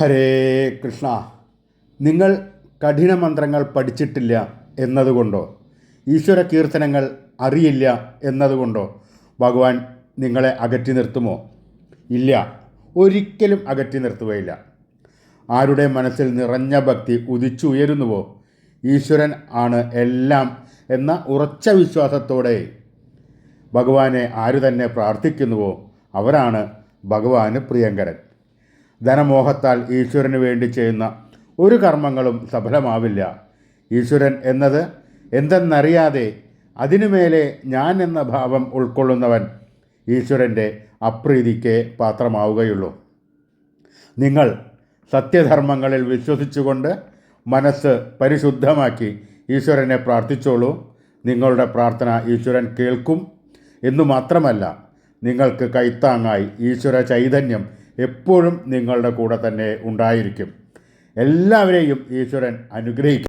ഹരേ കൃഷ്ണ. നിങ്ങൾ കഠിന മന്ത്രങ്ങൾ പഠിച്ചിട്ടില്ല എന്നതുകൊണ്ടോ? ഈശ്വര കീർത്തനങ്ങൾ അറിയില്ല എന്നതുകൊണ്ടോ? ഭഗവാൻ നിങ്ങളെ അകറ്റി നിർത്തുമോ? ഇല്ല. ഒരിക്കലും അകറ്റി നിർത്തുകയില്ല. ആരുടെ മനസ്സിൽ നിറഞ്ഞ ഭക്തി ഉദിച്ചുയരുന്നുവോ? ഈശ്വരൻ ആണ് എല്ലാം എന്ന ഉറച്ച വിശ്വാസത്തോടെ ഭഗവാനെ ആരു തന്നെ പ്രാർത്ഥിക്കുന്നുവോ? അവരാണ് ഭഗവാന് പ്രിയങ്കരൻ. ധനമോഹത്താൽ ഈശ്വരന് വേണ്ടി ചെയ്യുന്ന ഒരു കർമ്മങ്ങളും സഫലമാവില്ല. ഈശ്വരൻ എന്നത് എന്തെന്നറിയാതെ അതിനുമേലെ ഞാൻ എന്ന ഭാവം ഉൾക്കൊള്ളുന്നവൻ ഈശ്വരന്റെ അപ്രീതിക്ക് പാത്രമാവുകയുള്ളൂ. നിങ്ങൾ സത്യധർമ്മങ്ങളിൽ വിശ്വസിച്ചുകൊണ്ട് മനസ്സ് പരിശുദ്ധമാക്കി ഈശ്വരനെ പ്രാർത്ഥിച്ചോളൂ. നിങ്ങളുടെ പ്രാർത്ഥന ഈശ്വരൻ കേൾക്കും. എന്നു മാത്രമല്ല നിങ്ങൾക്ക് കൈത്താങ്ങായി ഈശ്വര ചൈതന്യം എപ്പോഴും നിങ്ങളുടെ കൂടെ തന്നെ ഉണ്ടായിരിക്കും. എല്ലാവരെയും ഈശ്വരൻ അനുഗ്രഹിക്കും.